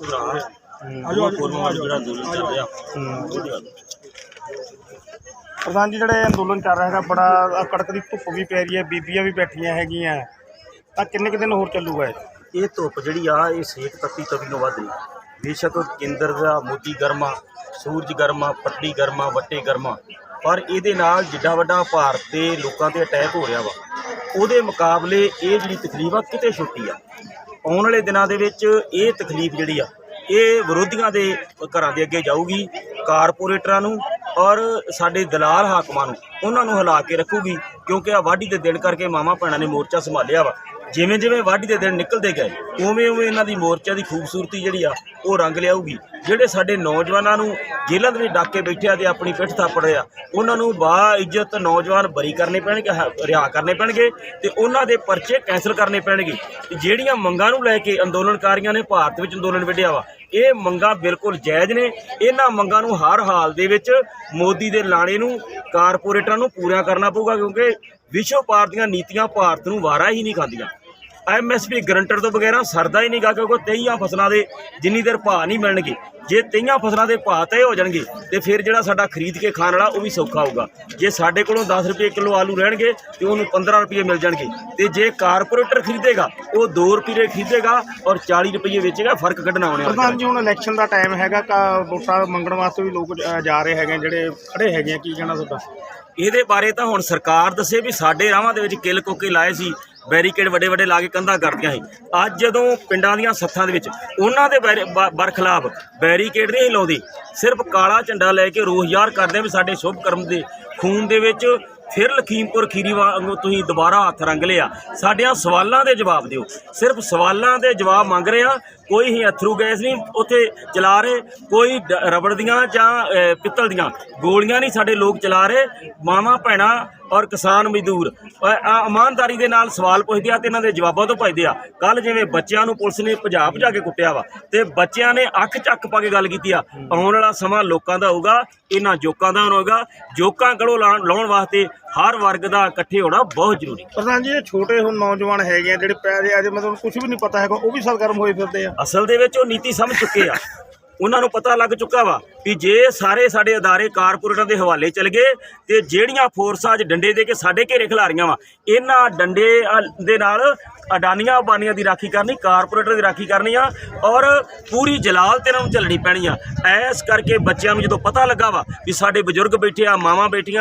ਸੁਧਾਰ ਆਜੋ ਜਿਹੜਾ ਅੰਦੋਲਨ ਚੱਲ ਰਿਹਾ। ਉਹਦੀ ਗੱਲ। ਪ੍ਰਧਾਨ ਜੀ ਜਿਹੜੇ ਅੰਦੋਲਨ ਚੱਲ ਰਿਹਾ ਹੈਗਾ ਬੜਾ ਕੜਕਦੀ ਧੁੱਪ ਵੀ ਪੈ ਰਹੀ ਹੈ ਬੀਬੀਆਂ ਵੀ ਬੈਠੀਆਂ ਹੈਗੀਆਂ। ਤਾਂ ਕਿੰਨੇ ਕੁ ਦਿਨ ਹੋਰ ਚੱਲੂਗਾ ਇਹ? ਇਹ ਧੁੱਪ ਜਿਹੜੀ ਆ ਇਹ ਸੇਕ ਤੱਤੀ ਤਵੀ ਨੂੰ ਵੱਧ ਰਹੀ। ਬੇਸ਼ੱਕ ਕੇਂਦਰ ਦਾ ਮੋਦੀ ਗਰਮਾ ਸੂਰਜ ਗਰਮਾ ਪੱਟੀ ਗਰਮਾ ਵੱਟੇ ਗਰਮਾ। ਪਰ ਇਹਦੇ ਨਾਲ ਜਿੱਡਾ ਵੱਡਾ ਭਾਰਤ ਦੇ ਲੋਕਾਂ ਤੇ ਅਟੈਕ ਹੋ ਰਿਹਾ ਵਾ। ਉਹਦੇ ਮੁਕਾਬਲੇ ਇਹ ਜਿਹੜੀ ਤਕਲੀਫ ਆ ਕਿਤੇ ਛੁੱਟੀ ਆ। ਆਉਣ ਵਾਲੇ ਦਿਨਾਂ ਦੇ ਵਿੱਚ ਇਹ ਤਕਲੀਫ ਜਿਹੜੀ ਆ, ਇਹ ਵਿਰੋਧੀਆਂ ਦੇ ਘਰਾਂ ਦੇ ਅੱਗੇ ਜਾਊਗੀ, ਕਾਰਪੋਰੇਟਰਾਂ ਨੂੰ ਔਰ ਸਾਡੇ ਦਲਾਲ ਹਾਕਮਾਂ ਨੂੰ, ਉਹਨਾਂ ਨੂੰ ਹਿਲਾ ਕੇ ਰੱਖੂਗੀ, ਕਿਉਂਕਿ ਆ ਵਾਢੀ ਦੇ ਦਿਨ ਕਰਕੇ ਮਾਮਾ ਭੈਣਾਂ ਨੇ ਮੋਰਚਾ ਸੰਭਾਲਿਆ ਵਾ। ਜਿਵੇਂ ਜਿਵੇਂ ਵਾਢੀ ਦੇ ਦਿਨ ਨਿਕਲਦੇ ਗਏ, ਉਵੇਂ ਉਵੇਂ ਇਹਨਾਂ ਦੀ ਮੋਰਚਾ ਦੀ ਖੂਬਸੂਰਤੀ ਜਿਹੜੀ ਆ, ਉਹ ਰੰਗ ਲਿਆਊਗੀ। ਜਿਹੜੇ ਸਾਡੇ ਨੌਜਵਾਨਾਂ ਨੂੰ ਜੇਲ੍ਹਾਂ ਦੇ ਵਿੱਚ ਡਾਕੇ ਬੈਠੇ ਆ ਤੇ ਆਪਣੀ ਪਿੱਠ ਥਾਪੜ ਰਿਹਾ ਉਹਨਾਂ ਨੂੰ ਬਾ ਇੱਜ਼ਤ ਨੌਜਵਾਨ ਬਰੀ ਕਰਨੇ ਪੈਣਗੇ, ਹ- ਰਿਹਾ ਕਰਨੇ ਪੈਣਗੇ ਤੇ ਉਹਨਾਂ ਦੇ ਪਰਚੇ ਕੈਂਸਲ ਕਰਨੇ ਪੈਣਗੇ। ਜਿਹੜੀਆਂ ਮੰਗਾਂ ਨੂੰ ਲੈ ਕੇ ਅੰਦੋਲਨਕਾਰੀਆਂ ਨੇ ਭਾਰਤ ਵਿੱਚ ਅੰਦੋਲਨ ਵਿੱਢਿਆ ਵਾ, ਇਹ ਮੰਗਾਂ ਬਿਲਕੁਲ ਜਾਇਜ਼ ਨੇ। ਇਹਨਾਂ ਮੰਗਾਂ ਨੂੰ ਹਰ ਹਾਲ ਦੇ ਵਿੱਚ ਮੋਦੀ ਦੇ ਲਾਣੇ ਨੂੰ, ਕਾਰਪੋਰੇਟਰਾਂ ਨੂੰ ਪੂਰਾ ਕਰਨਾ ਪਊਗਾ ਕਿਉਂਕਿ ਵਿਸ਼ਵ ਪਾਰ ਦੀਆਂ ਨੀਤੀਆਂ ਭਾਰਤ ਨੂੰ ਵਾਰਾ ਹੀ ਨਹੀਂ ਖਾਂਦੀਆਂ। ਐਮਐਸਪੀ ਗਰੰਟਰ ਤੋਂ ਬਗੈਰਾ ਸਰਦਾ ਹੀ ਨਹੀਂ ਗਾ ਕਿਉਂਕਿ ਤੇਈਆਂ ਫਸਲਾਂ ਦੇ ਜਿੰਨੀ ਦੇਰ ਭਾਅ ਨਹੀਂ ਮਿਲਣਗੇ। ਜੇ ਤੇਈਆਂ ਫਸਲਾਂ ਦੇ ਭਾਅ ਤੈਅ ਹੋ ਜਾਣਗੇ ਤੇ ਫਿਰ ਜਿਹੜਾ ਸਾਡਾ ਖਰੀਦ ਕੇ ਖਾਣ ਵਾਲਾ ਉਹ ਵੀ ਸੌਖਾ ਹੋਊਗਾ। ਜੇ ਸਾਡੇ ਕੋਲੋਂ 10 ਰੁਪਏ ਕਿਲੋ ਆਲੂ ਰਹਿਣਗੇ ਤੇ ਉਹਨੂੰ 15 ਰੁਪਏ ਮਿਲ ਜਾਣਗੇ। ਤੇ ਜੇ ਕਾਰਪੋਰੇਟਰ ਖਰੀਦੇਗਾ ਉਹ 2 ਰੁਪਏ ਖਰੀਦੇਗਾ ਔਰ 40 ਰੁਪਏ ਵੇਚੇਗਾ ਫ਼ਰਕ ਕੱਢਣਾ ਆਉਣੇ ਪ੍ਰਧਾਨ ਜੀ ਹੁਣ ਇਲੈਕਸ਼ਨ ਦਾ ਟਾਈਮ ਹੈਗਾ ਕਾ ਵੋਟਾਂ ਮੰਗਣ ਵਾਸਤੇ ਵੀ ਲੋਕ ਜਾ ਰਹੇ ਹੈਗੇ ਜਿਹੜੇ ਖੜੇ ਹੈਗੇ ਕੀ ਕਹਿਣਾ ਤੁਹਾਡਾ? ਇਹਦੇ ਬਾਰੇ ਤਾਂ ਹੁਣ ਸਰਕਾਰ ਦੱਸੇ ਵੀ ਸਾਡੇ ਰਾਵਾਂ ਦੇ ਵਿੱਚ ਕਿੱਲ ਕੋਕੇ ਲਾਏ ਸੀ। ਬੈਰੀਕੇਡ ਵੱਡੇ ਵੱਡੇ ਲਾ ਕੇ ਕੰਧਾਂ ਕਰਦੀਆਂ ਸੀ। ਅੱਜ ਜਦੋਂ ਪਿੰਡਾਂ ਦੀਆਂ ਸੱਥਾਂ ਦੇ ਵਿੱਚ ਉਹਨਾਂ ਦੇ ਬੈਰੀ- ਬ- ਬਰਖਲਾਫ ਬੈਰੀਕੇਡ ਨਹੀਂ ਲਾਉਂਦੀ, ਸਿਰਫ ਕਾਲਾ ਝੰਡਾ ਲੈ ਕੇ ਰੋਹ ਯਾਰ ਕਰਦੇ ਆ ਵੀ ਸਾਡੇ ਸ਼ੁਭ ਕਰਮ ਦੇ ਖੂਨ ਦੇ ਵਿੱਚ ਫਿਰ ਲਖੀਮਪੁਰ ਖੀਰੀ ਵਾਂਗੂ ਤੁਸੀਂ ਦੁਬਾਰਾ ਹੱਥ ਰੰਗ ਲਿਆ। ਸਾਡਿਆਂ ਸਵਾਲਾਂ ਦੇ ਜਵਾਬ ਦਿਓ। ਸਿਰਫ ਸਵਾਲਾਂ ਦੇ ਜਵਾਬ ਮੰਗ ਰਹੇ ਆ ਕੋਈ ਹੀ ਅਥਰੂ ਗੈਸ ਨਹੀਂ ਉੱਥੇ ਚਲਾ ਰਹੇ, ਕੋਈ ਡ- ਰਬੜ ਦੀਆਂ ਜਾਂ ਪਿੱਤਲ ਦੀਆਂ। ਗੋਲੀਆਂ ਨਹੀਂ ਸਾਡੇ ਲੋਕ ਚਲਾ ਰਹੇ, ਮਾਵਾਂ, ਭੈਣਾਂ ਔਰ ਕਿਸਾਨ ਮਜ਼ਦੂਰ। ਇਮਾਨਦਾਰੀ ਦੇ ਨਾਲ ਸਵਾਲ ਪੁੱਛਦੇ ਆ ਤੇ ਇਹਨਾਂ ਦੇ ਜਵਾਬਾਂ ਤੋਂ ਭਜਦੇ ਆ। ਕੱਲ ਜਿਵੇਂ ਬੱਚਿਆਂ ਨੂੰ ਪੁਲਿਸ ਨੇ ਭਜਾ ਭਜਾ ਕੇ ਕੁੱਟਿਆ ਵਾ ਤੇ ਬੱਚਿਆਂ ਨੇ ਅੱਖ ਚੱਕ ਪਾ ਕੇ ਗੱਲ ਕੀਤੀ ਆ। ਆਉਣ ਵਾਲਾ ਸਮਾਂ ਲੋਕਾਂ ਦਾ ਹੋਊਗਾ ਇਹਨਾਂ ਜੋਕਾਂ ਦਾ ਹੋਊਗਾ। ਜੋਕਾਂ ਗੜੋ ਲਾਉਣ ਲਾਉਣ ਵਾਸਤੇ ਹਰ ਵਰਗ ਦਾ ਇਕੱਠੇ ਹੋਣਾ ਬਹੁਤ ਜ਼ਰੂਰੀ। ਪ੍ਰਧਾਨ ਜੀ ਇਹ ਛੋਟੇ ਹੁਣ ਨੌਜਵਾਨ ਹੈਗੇ ਆ ਜਿਹੜੇ ਪੈ ਰਹੇ ਅਜੇ ਮਤਲਬ ਕੁਝ ਵੀ ਨਹੀਂ ਪਤਾ ਹੈਗਾ ਉਹ ਵੀ ਸਰਗਰਮ ਹੋਏ ਫਿਰਦੇ ਆ। ਅਸਲ ਦੇ ਵਿੱਚ ਉਹ ਨੀਤੀ ਸਮਝ ਚੁੱਕੇ ਆ। ਉਹਨਾਂ ਨੂੰ ਪਤਾ ਲੱਗ ਚੁੱਕਾ ਵਾ ਕਿ ਜੇ ਸਾਰੇ ਸਾਡੇ ਅਦਾਰੇ ਕਾਰਪੋਰੇਟਾਂ ਦੇ ਹਵਾਲੇ ਚਲ ਗਏ ਤੇ ਜਿਹੜੀਆਂ ਫੋਰਸਾਂ ਅੱਜ ਡੰਡੇ ਦੇ ਕੇ ਸਾਡੇ ਘੇਰੇ ਖਿਲਾਰੀਆਂ ਵਾ, ਇਹਨਾਂ ਡੰਡੇ ਦੇ ਨਾਲ ਅਡਾਨੀਆਂ ਅਬਾਨੀਆਂ ਦੀ ਰਾਖੀ ਕਰਨੀ, ਕਾਰਪੋਰੇਟਰ ਦੀ ਰਾਖੀ ਕਰਨੀ ਆ ਔਰ ਪੂਰੀ ਜਲਾਲ ਤੇ ਇਹਨਾਂ ਨੂੰ ਝੱਲਣੀ ਪੈਣੀ ਆ। ਐਸ ਕਰਕੇ ਬੱਚਿਆਂ ਨੂੰ ਜਦੋਂ ਪਤਾ ਲੱਗਾ ਵਾ ਵੀ ਸਾਡੇ ਬਜ਼ੁਰਗ ਬੈਠੇ ਆ, ਮਾਵਾਂ ਬੈਠੀਆਂ